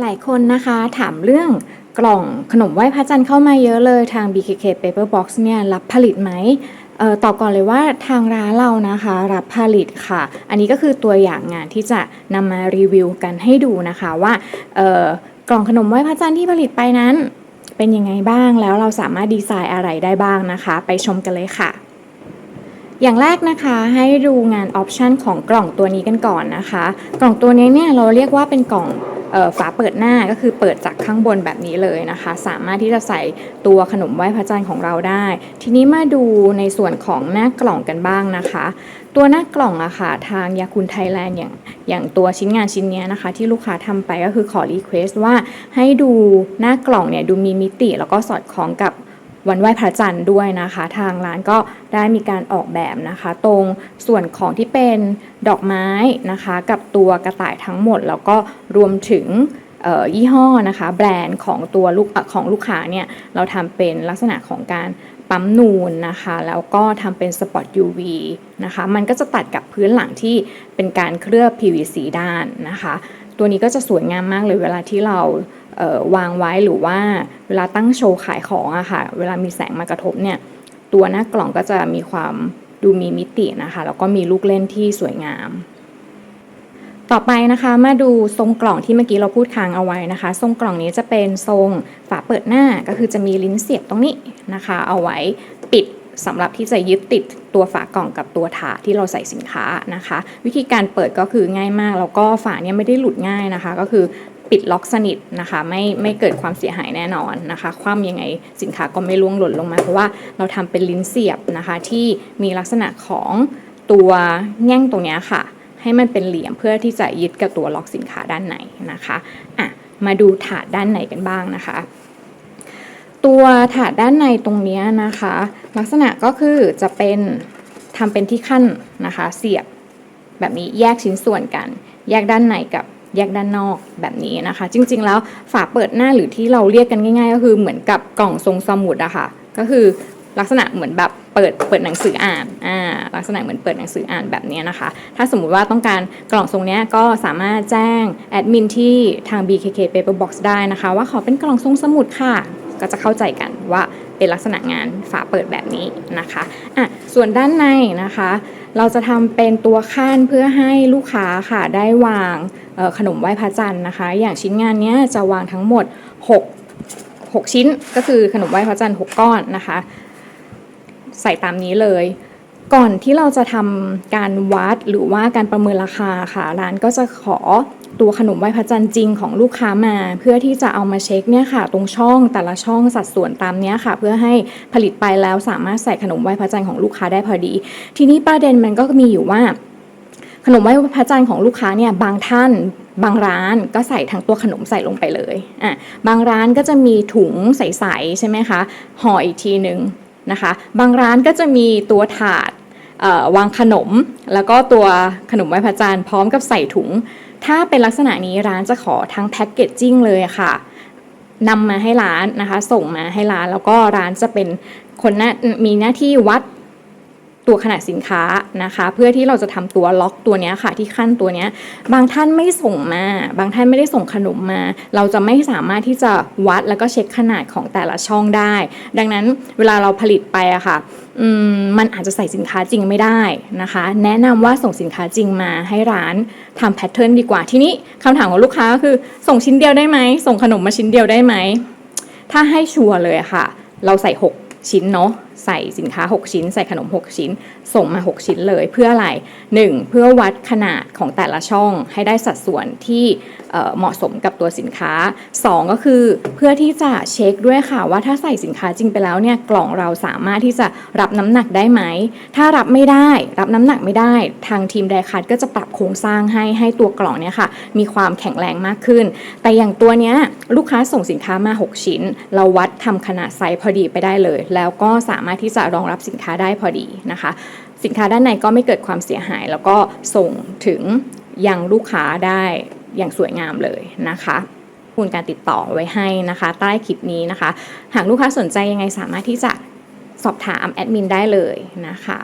หลายคนนะคะถามเรื่องกล่องขนมไหว้พระจันทร์เข้ามาเยอะเลยทาง BKK Paper Box เนี่ยรับผลิตไหมออตอบก่อนเลยว่าทางร้านเรานะคะ รับผลิตค่ะ อันนี้ก็คือตัวอย่างงานที่จะนำมารีวิวกันให้ดูนะคะว่ากล่องขนมไหว้พระจันทร์ที่ผลิตไปนั้น เป็นยังไงบ้างแล้วเราสามารถดีไซน์อะไรได้บ้างนะคะ ไปชมกันเลยค่ะ อย่างแรกนะคะให้ดูงานออปชันของกล่องตัวนี้กันก่อนนะคะ กล่องตัวนี้เนี่ยเราเรียกว่าเป็นกล่อง ฝาเปิดหน้าก็คือเปิดจากข้างบนแบบนี้เลยนะคะ สามารถที่จะใส่ตัวขนมไหว้พระจันทร์ของเราได้ ทีนี้มาดูในส่วนของหน้ากล่องกันบ้างนะคะ ตัวหน้ากล่องอะค่ะทางยาคุณไทยแลนด์อย่างอย่างตัวชิ้นงานชิ้นนี้นะคะ ที่ลูกค้าทำไปก็คือขอรีเควสต์ว่าให้ดูหน้ากล่องเนี่ยดูมีมิติแล้วก็สอดคล้องกับ วันไหว้พระจันทร์ด้วยนะคะ ทางร้านก็ได้มีการออกแบบนะคะ ตรงส่วนของที่เป็นดอกไม้นะคะ กับตัวกระต่ายทั้งหมด แล้วก็รวมถึงยี่ห้อนะคะ แบรนด์ของตัวลูกของลูกค้าเนี่ยเราทำเป็นลักษณะของการปั๊มนูนนะคะ แล้วก็ทำเป็นสปอต UV นะคะ มันก็จะตัดกับพื้นหลังที่เป็นการเคลือบ PVC ด้านนะคะ ตัวนี้ก็จะสวยงามมากเลยเวลาที่เรา วางไว้หรือว่าเวลาตั้งโชว์ขายของอะค่ะ เวลามีแสงมากระทบเนี่ยตัวหน้ากล่องก็จะมีความดูมีมิตินะคะ แล้วก็มีลูกเล่นที่สวยงาม ต่อไปนะคะมาดูทรงกล่องที่เมื่อกี้เราพูดค้างเอาไว้นะคะ ทรงกล่องนี้จะเป็นทรงฝาเปิดหน้าก็คือจะมีลิ้นเสียบตรงนี้นะคะ เอาไว้ปิดสำหรับที่จะยึดติดตัวฝากล่องกับตัวถาดที่เราใส่สินค้านะคะ วิธีการเปิดก็คือง่ายมาก แล้วก็ฝาเนี่ยไม่ได้หลุดง่ายนะคะ ก็คือ ปิดล็อกสนิทนะคะไม่ไม่เกิดความเสียหายแน่นอนนะคะ คว่ำยังไงสินค้าก็ไม่ล่วงหล่นลงมา เพราะว่าเราทำเป็นลิ้นเสียบนะคะที่มีลักษณะของตัวแง่งตรงนี้ค่ะ ให้มันเป็นเหลี่ยมเพื่อที่จะยึดกับตัวล็อกสินค้าด้านในนะคะอะมาดูถาดด้านในกันบ้างนะคะ ตัวถาดด้านในตรงนี้นะคะ ลักษณะก็คือจะเป็นทำเป็นที่ขั้นนะคะ เสียบแบบนี้แยกชิ้นส่วนกัน แยกด้านในกับ แยกด้านนอกแบบนี้นะคะ จริงๆ แล้วฝาเปิดหน้าหรือที่เราเรียกกันง่าย ๆ ก็คือเหมือนกับกล่องทรงสมุดอะค่ะก็คือลักษณะเหมือนแบบเปิดเปิดหนังสืออ่านอ่าลักษณะเหมือนเปิดหนังสืออ่านแบบนี้นะคะ ถ้าสมมุติว่าต้องการกล่องทรงนี้ก็สามารถแจ้งแอดมินที่ทาง BKK Paper Box ได้นะคะ ว่าขอเป็นกล่องทรงสมุดค่ะ ก็จะเข้าใจกันว่าเป็นลักษณะงานฝาเปิดแบบนี้นะคะอะส่วนด้านในนะคะ เราจะทำเป็นตัวข้านเพื่อให้ลูกค้าค่ะได้วางขนมไหว้พระจันทร์นะคะ อย่างชิ้นงานนี้จะวางทั้งหมด 6 6 ชิ้น ก็คือขนมไหว้พระจันทร์6ก้อนนะคะ ใส่ตามนี้เลย ก่อนที่เราจะทำการวัดหรือว่าการประเมินราคาค่ะร้านก็จะขอ ตัวขนมไหว้พระจันทร์จริงของลูกค้ามา เพื่อที่จะเอามาเช็คเนี่ยค่ะ ตรงช่องแต่ละช่องสัดส่วนตามเนี้ยค่ะ เพื่อให้ผลิตไปแล้วสามารถใส่ขนมไหว้พระจันทร์ของลูกค้าได้พอดี ทีนี้ประเด็นมันก็มีอยู่ว่า ขนมไหว้พระจันทร์ของลูกค้าเนี่ยบางท่านบางร้านก็ใส่ทั้งตัวขนมใส่ลงไปเลยอะบางร้านก็จะมีถุงใสๆใช่ไหมคะห่ออีกทีหนึ่งนะคะ บางร้านก็จะมีตัวถาดวางขนม แล้วก็ตัวขนมไหว้พระจันทร์พร้อมกับใส่ถุง ถ้าเป็นลักษณะนี้ร้านจะขอทั้งแพ็กเกจจิ้งเลยค่ะนำมาให้ร้านนะคะ ส่งมาให้ร้านแล้วก็ร้านจะเป็นคนนะมีหน้าที่วัด ตัวขนาดสินค้านะคะ เพื่อที่เราจะทำตัวล็อกตัวนี้ค่ะที่ขั้นตัวนี้บางท่านไม่ส่งมา บางท่านไม่ได้ส่งขนมมา เราจะไม่สามารถที่จะวัดแล้วก็เช็คขนาดของแต่ละช่องได้ ดังนั้นเวลาเราผลิตไปอะค่ะมมันอาจจะใส่สินค้าจริงไม่ได้นะคะ แนะนำว่าส่งสินค้าจริงมาให้ร้านทำแพทเทิร์นดีกว่าทีนี้คำถามของลูกค้าก็คือส่งชิ้นเดียวได้ไหมส่งขนมมาชิ้นเดียวได้ไหมถ้าให้ชัวร์เลยค่ะ เราใส่ 6 ชิ้นเนาะใส่สินค้า 6 ชิ้น ใส่ขนม 6 ชิ้น ส่งมา 6 ชิ้นเลยเพื่ออะไร 1. เพื่อวัดขนาดของแต่ละช่องให้ได้สัดส่วนที่เหมาะสมกับตัวสินค้า 2 ก็คือเพื่อที่จะเช็คด้วยค่ะว่าถ้าใส่สินค้าจริงไปแล้วเนี่ยกล่องเราสามารถที่จะรับน้ำหนักได้ไหม ถ้ารับไม่ได้ รับน้ำหนักไม่ได้ ทางทีมไดคัทก็จะปรับโครงสร้างให้ให้ตัวกล่องเนี่ยค่ะมีความแข็งแรงมากขึ้น แต่อย่างตัวเนี้ยลูกค้าส่งสินค้ามา 6 ชิ้น เราวัดทำขนาดไซส์พอดีไปได้เลย แล้วก็สามามารถที่จะรองรับสินค้าได้พอดีนะคะ สินค้าด้านในก็ไม่เกิดความเสียหาย แล้วก็ส่งถึงยังลูกค้าได้อย่างสวยงามเลยนะคะคุณการติดต่อไว้ให้นะคะ ใต้คลิปนี้นะคะ หากลูกค้าสนใจยังไงสามารถที่จะสอบถามแอดมินได้เลยนะคะ